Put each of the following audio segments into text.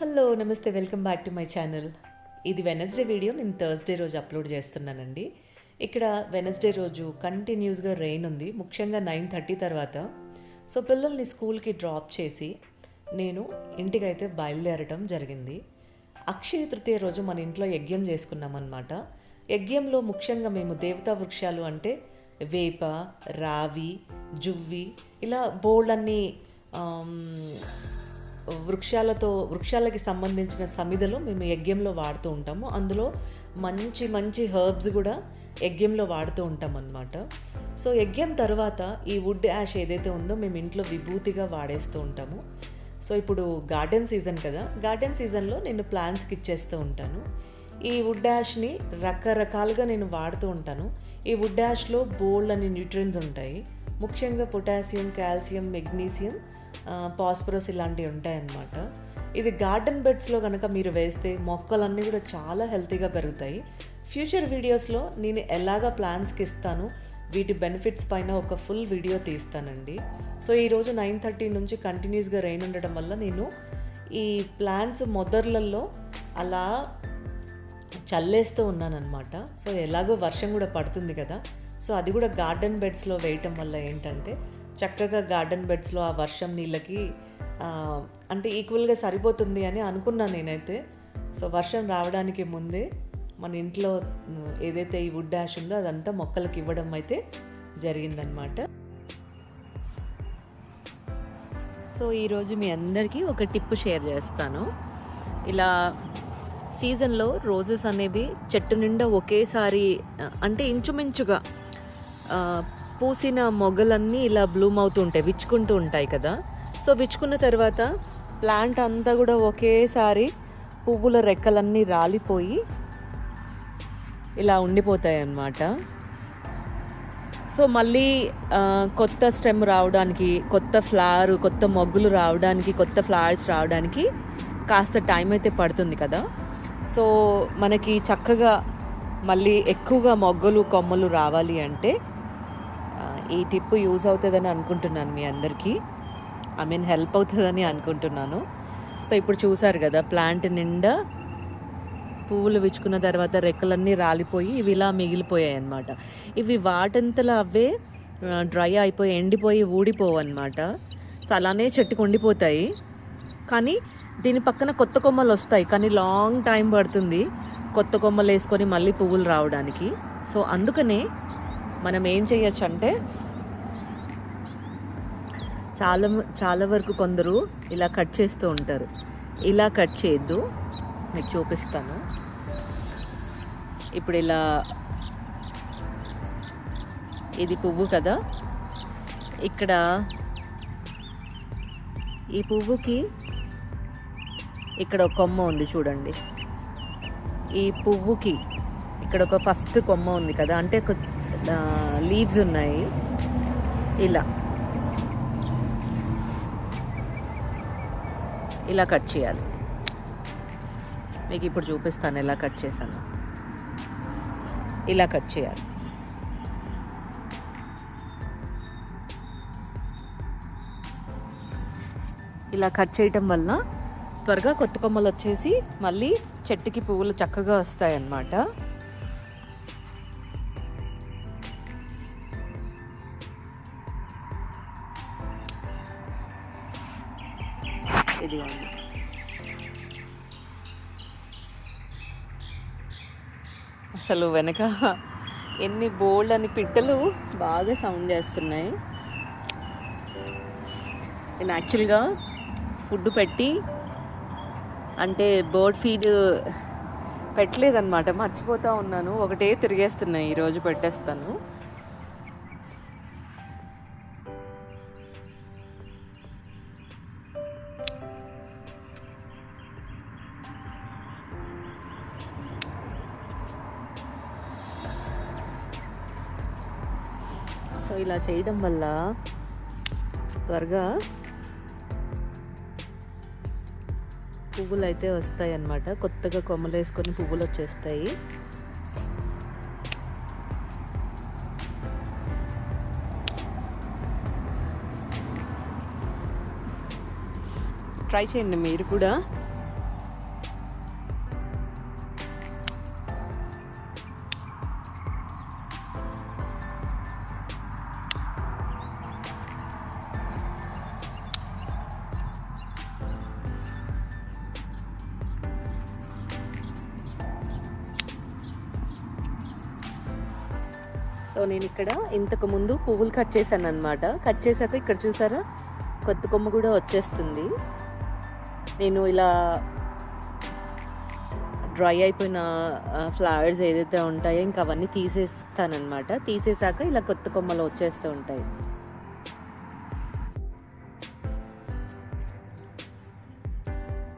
Hello నమస్తే welcome back to my channel. ఇది Wednesday video నేను థర్స్డే రోజు అప్లోడ్ చేస్తున్నానండి. ఇక్కడ వెనస్డే రోజు కంటిన్యూస్గా రెయిన్ ఉంది. ముఖ్యంగా నైన్ థర్టీ తర్వాత. సో పిల్లల్ని స్కూల్కి డ్రాప్ చేసి నేను ఇంటికైతే బయలుదేరటం జరిగింది. అక్షయ తృతీయ రోజు మన ఇంట్లో యజ్ఞం చేసుకున్నాం అనమాట యజ్ఞంలో ముఖ్యంగా మేము దేవతా వృక్షాలు అంటే వేప రావి జువ్వి ఇలా బోల్డ్ అన్ని వృక్షాలతో వృక్షాలకి సంబంధించిన సమిధలు మేము యజ్ఞంలో వాడుతూ ఉంటాము. అందులో మంచి మంచి హర్బ్స్ కూడా యజ్ఞంలో వాడుతూ ఉంటాం అన్నమాట సో యజ్ఞం తర్వాత ఈ వుడ్ యాష్ ఏదైతే ఉందో మేము ఇంట్లో విభూతిగా వాడేస్తూ ఉంటాము. సో ఇప్పుడు గార్డెన్ సీజన్ కదా గార్డెన్ సీజన్లో నేను ప్లాంట్స్కి ఇచ్చేస్తూ ఉంటాను. ఈ వుడ్ యాష్ని రకరకాలుగా నేను వాడుతూ ఉంటాను. ఈ వుడ్ యాష్లో బోల్డ్ అనే న్యూట్రియన్స్ ఉంటాయి. ముఖ్యంగా పొటాషియం కాల్షియం మెగ్నీషియం పాస్పరస్ ఇలాంటివి ఉంటాయన్నమాట. ఇది గార్డెన్ బెడ్స్లో కనుక మీరు వేస్తే మొక్కలన్నీ కూడా చాలా హెల్తీగా పెరుగుతాయి. ఫ్యూచర్ వీడియోస్లో నేను ఎలాగ ప్లాన్స్కి ఇస్తాను వీటి బెనిఫిట్స్ పైన ఒక ఫుల్ వీడియో తీస్తానండి. సో ఈరోజు నైన్ థర్టీ నుంచి కంటిన్యూస్గా రెయిన్ ఉండడం వల్ల నేను ఈ ప్లాన్స్ మొదర్లలో అలా చల్లేస్తూ ఉన్నానన్నమాట. సో ఎలాగో వర్షం కూడా పడుతుంది కదా. సో అది కూడా గార్డెన్ బెడ్స్లో వేయటం వల్ల ఏంటంటే చక్కగా గార్డెన్ బెడ్స్లో ఆ వర్షం నీళ్ళకి అంటే ఈక్వల్గా సరిపోతుంది అని అనుకున్నాను నేనైతే. సో వర్షం రావడానికి ముందే మన ఇంట్లో ఏదైతే ఈ వుడ్ డాష్ ఉందో అదంతా మొక్కలకి ఇవ్వడం అయితే జరిగిందనమాట సో ఈరోజు మీ అందరికీ ఒక టిప్ షేర్ చేస్తాను. ఇలా సీజన్లో రోజెస్ అనేవి చెట్టు నిండా ఒకేసారి అంటే ఇంచుమించుగా పూసిన మొగ్గలన్నీ ఇలా బ్లూమ్ అవుతూ ఉంటాయి విచ్చుకుంటూ ఉంటాయి కదా. సో విచ్చుకున్న తర్వాత ప్లాంట్ అంతా కూడా ఒకేసారి పువ్వుల రెక్కలన్నీ రాలిపోయి ఇలా ఉండిపోతాయి అన్నమాట సో మళ్ళీ కొత్త స్టెమ్ రావడానికి కొత్త ఫ్లవర్ కొత్త మొగ్గులు రావడానికి కొత్త ఫ్లవర్స్ రావడానికి కాస్త టైం అయితే పడుతుంది కదా. సో మనకి చక్కగా మళ్ళీ ఎక్కువగా మొగ్గలు కొమ్మలు రావాలి అంటే ఈ టిప్ యూజ్ అవుతుందని అనుకుంటున్నాను మీ అందరికీ. ఐ మీన్ హెల్ప్ అవుతుందని అనుకుంటున్నాను. సో ఇప్పుడు చూసారు కదా ప్లాంట్ నిండా పువ్వులు విచ్చుకున్న తర్వాత రెక్కలన్నీ రాలిపోయి ఇవి ఇలా మిగిలిపోయాయి అన్నమాట. ఇవి వాటంతలా అవే డ్రై అయిపోయి ఎండిపోయి ఊడిపోవు అనమాట సో అలానే చెట్టుకు ఉండిపోతాయి. కానీ దీని పక్కన కొత్త కొమ్మలు వస్తాయి. కానీ లాంగ్ టైం పడుతుంది కొత్త కొమ్మలు వేసుకొని మళ్ళీ పువ్వులు రావడానికి. సో అందుకనే మనం ఏం చేయొచ్చు అంటే చాలా చాలా వరకు కొందరు ఇలా కట్ చేస్తూ ఉంటారు. ఇలా కట్ చేయొద్దు మీకు చూపిస్తాను. ఇప్పుడు ఇలా ఇది పువ్వు కదా ఇక్కడ ఈ పువ్వుకి ఇక్కడ ఒక కొమ్మ ఉంది చూడండి. ఈ పువ్వుకి ఇక్కడ ఒక ఫస్ట్ కొమ్మ ఉంది కదా అంటే లీవ్స్ ఉన్నాయి. ఇలా. ఇలా కట్ చేయాలి. మీకు ఇప్పుడు చూపిస్తాను ఎలా కట్ చేశాను. ఇలా కట్ చేయాలి. ఇలా కట్ చేయటం వలన త్వరగా కొత్త కొమ్మలు వచ్చేసి మళ్ళీ చెట్టుకి పువ్వులు చక్కగా వస్తాయి ఇదిగోండి అసలు వెనక ఎన్ని బోల్డ్ అని పిట్టలు బాగా సౌండ్ చేస్తున్నాయి. నేను యాక్చువల్గా ఫుడ్ పెట్టి అంటే బర్డ్ ఫీడ్ పెట్టలేదన్నమాట. మర్చిపోతూ ఉన్నాను. ఒకటే తిరిగేస్తున్నాయి. ఈరోజు పెట్టేస్తాను. సో ఇలా చేయడం వల్ల త్వరగా పువ్వులు అయితే వస్తాయి అన్నమాట కొత్తగా కొమ్మలు వేసుకొని పువ్వులు వచ్చేస్తాయి ట్రై చేయండి మీరు కూడా. సో నేను ఇక్కడ ఇంతకు ముందు పువ్వులు కట్ చేశాను అనమాట కట్ చేశాక ఇక్కడ చూసారా? కొత్త కొమ్మ కూడా వచ్చేస్తుంది. నేను ఇలా డ్రై అయిపోయిన ఫ్లవర్స్ ఏదైతే ఉంటాయో ఇంకా అవన్నీ తీసేస్తానమాట తీసేసాక ఇలా కొత్త కొమ్మలు వచ్చేస్తూ ఉంటాయి.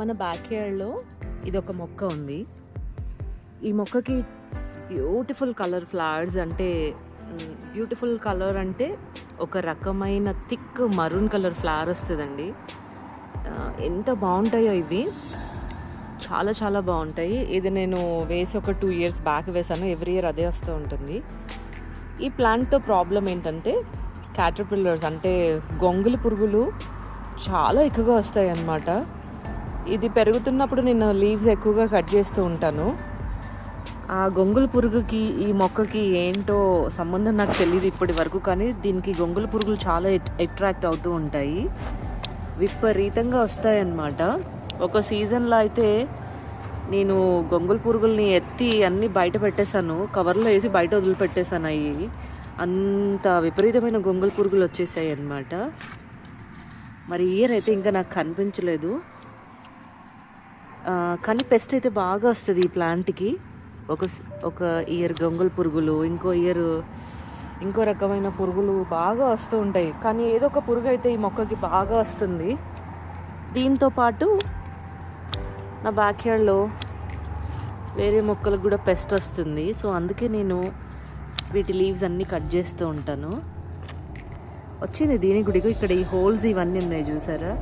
మన బ్యాక్ యార్డ్లో ఇది ఒక మొక్క ఉంది. ఈ మొక్కకి బ్యూటిఫుల్ కలర్ ఫ్లవర్స్ అంటే బ్యూటిఫుల్ కలర్ అంటే ఒక రకమైన థిక్ మరూన్ కలర్ ఫ్లవర్ వస్తుందండి. ఎంత బాగుంటాయో ఇవి. చాలా చాలా బాగుంటాయి. ఇది నేను వేసి ఒక టూ ఇయర్స్ బ్యాక్ వేసాను. ఎవ్రీ ఇయర్ అదే వస్తూ ఉంటుంది. ఈ ప్లాంట్తో ప్రాబ్లం ఏంటంటే క్యాటర్పిల్లర్స్ అంటే గొంగులు పురుగులు చాలా ఎక్కువగా వస్తాయి అన్నమాట ఇది పెరుగుతున్నప్పుడు నేను లీవ్స్ ఎక్కువగా కట్ చేస్తూ ఉంటాను. ఆ గొంగుల పురుగుకి ఈ మొక్కకి ఏంటో సంబంధం నాకు తెలియదు ఇప్పటి వరకు కానీ దీనికి గొంగుల పురుగులు చాలా అట్రాక్ట్ అవుతూ ఉంటాయి. విపరీతంగా వస్తాయన్నమాట. ఒక సీజన్లో అయితే నేను గొంగుల పురుగుల్ని ఎత్తి అన్నీ బయట పెట్టేశాను. కవర్లో వేసి బయట వదిలిపెట్టేశాను అవి అంత విపరీతమైన గొంగుల పురుగులు వచ్చేసాయి అన్నమాట మరి ఇయర్ అయితే ఇంకా నాకు కనిపించలేదు. కానీ పెస్ట్ అయితే బాగా వస్తుంది ఈ ప్లాంట్కి. ఒక ఒక ఇయర్ గంగుల పురుగులు ఇంకో ఇయర్ ఇంకో రకమైన పురుగులు బాగా వస్తూ ఉంటాయి. కానీ ఏదో ఒక పురుగు అయితే ఈ మొక్కకి బాగా వస్తుంది. దీంతో పాటు నా బ్యాక్ యార్డ్లో వేరే మొక్కలకు కూడా పెస్ట్ వస్తుంది. సో అందుకే నేను వీటి లీవ్స్ అన్నీ కట్ చేస్తూ ఉంటాను. వచ్చింది దీని గుడికి ఇక్కడ ఈ హోల్స్ ఇవన్నీ ఉన్నాయి చూసారా?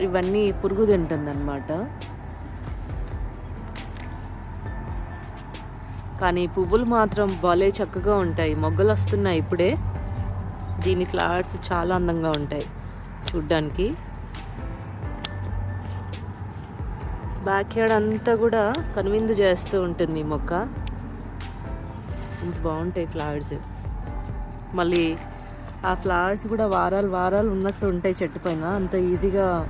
ఇవన్నీ పురుగు తింటుంది కానీ పువ్వులు మాత్రం భలే చక్కగా ఉంటాయి. మొగ్గలు వస్తున్నాయి ఇప్పుడే. దీని ఫ్లవర్స్ చాలా అందంగా ఉంటాయి. చూడ్డానికి. బ్యాక్ యార్డ్ అంతా కూడా కనువిందు చేస్తూ ఉంటుంది ఈ మొక్క. ఇంత బాగుంటాయి ఫ్లవర్స్ మళ్ళీ ఆ ఫ్లవర్స్ కూడా వారాలు వారాలు ఉన్నట్టు ఉంటాయి చెట్టు పైన. అంత ఈజీగా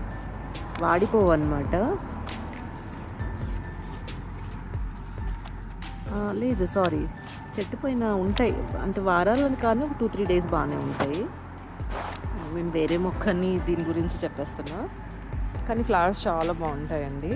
వాడిపోవు అనమాట లేదు సారీ చెట్టు పైన ఉంటాయి. అంటే వారాలని కానీ ఒక టూ త్రీ డేస్ బాగానే ఉంటాయి. మేము వేరే మొక్కని దీని గురించి చెప్పేస్తున్నా. కానీ ఫ్లవర్స్ చాలా బాగుంటాయండి.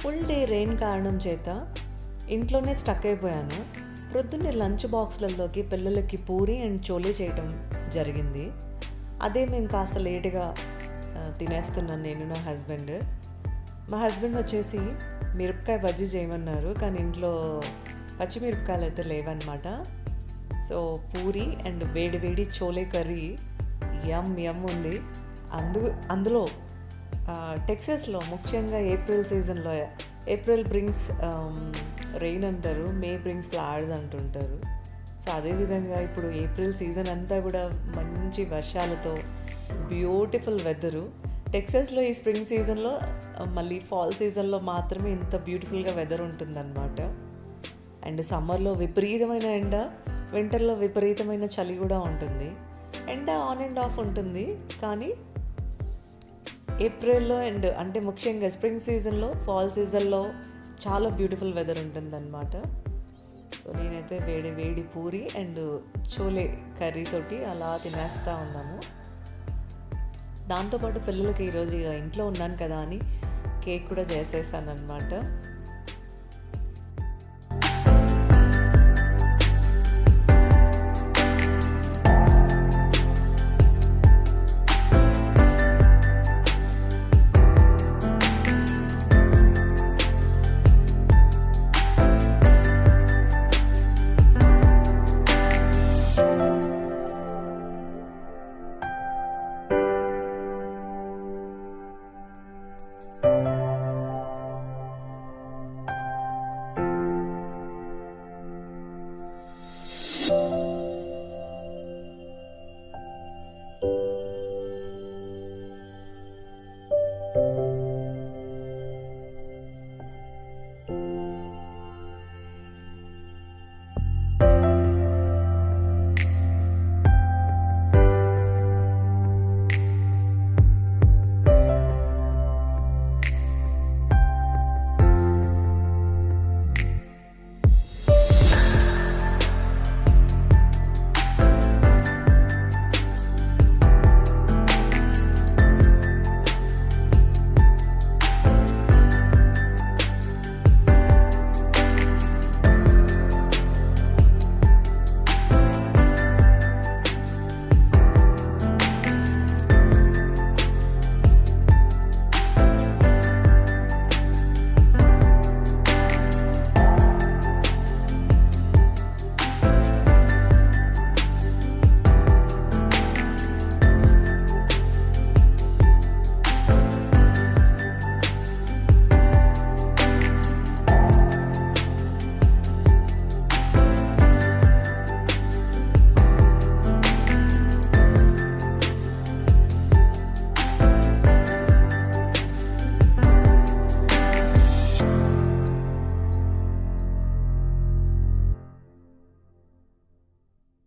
ఫుల్ డే రెయిన్ కారణం చేత ఇంట్లోనే స్టక్ అయిపోయాను. ప్రొద్దున్నే లంచ్ బాక్స్లలోకి పిల్లలకి పూరి అండ్ చోలే చేయడం జరిగింది. అదే మేము కాస్త లేటుగా తినేస్తున్నాను నేను నా హస్బెండ్. మా హస్బెండ్ వచ్చేసి మిరపకాయ బజ్జీ చేయమన్నారు కానీ ఇంట్లో పచ్చిమిరపకాయలు అయితే లేవన్నమాట. సో పూరి అండ్ వేడి వేడి చోలే కర్రీ యమ్ యమ్ ఉంది. అందు అందులో టెక్సస్లో ముఖ్యంగా ఏప్రిల్ సీజన్లో ఏప్రిల్ బ్రింగ్స్ రెయిన్ అంటారు మే బ్రింగ్స్ ఫ్లవర్స్ అంటుంటారు. సో అదేవిధంగా ఇప్పుడు ఏప్రిల్ సీజన్ అంతా కూడా మంచి వర్షాలతో బ్యూటిఫుల్ వెదరు టెక్సస్లో ఈ స్ప్రింగ్ సీజన్లో మళ్ళీ ఫాల్ సీజన్లో మాత్రమే ఇంత బ్యూటిఫుల్గా వెదర్ ఉంటుందన్నమాట. అండ్ సమ్మర్లో విపరీతమైన ఎండ వింటర్లో విపరీతమైన చలి కూడా ఉంటుంది. ఎండ ఆన్ అండ్ ఆఫ్ ఉంటుంది కానీ ఏప్రిల్లో అండ్ అంటే ముఖ్యంగా స్ప్రింగ్ సీజన్లో ఫాల్ సీజన్లో చాలా బ్యూటిఫుల్ వెదర్ ఉంటుందన్నమాట. సో నేనైతే వేడి వేడి పూరి అండ్ చోలే కర్రీతోటి అలా తినేస్తూ ఉన్నాము దాంతోపాటు పిల్లలకి ఈరోజు ఇక ఇంట్లో ఉన్నాను కదా అని కేక్ కూడా చేసేసాను అనమాట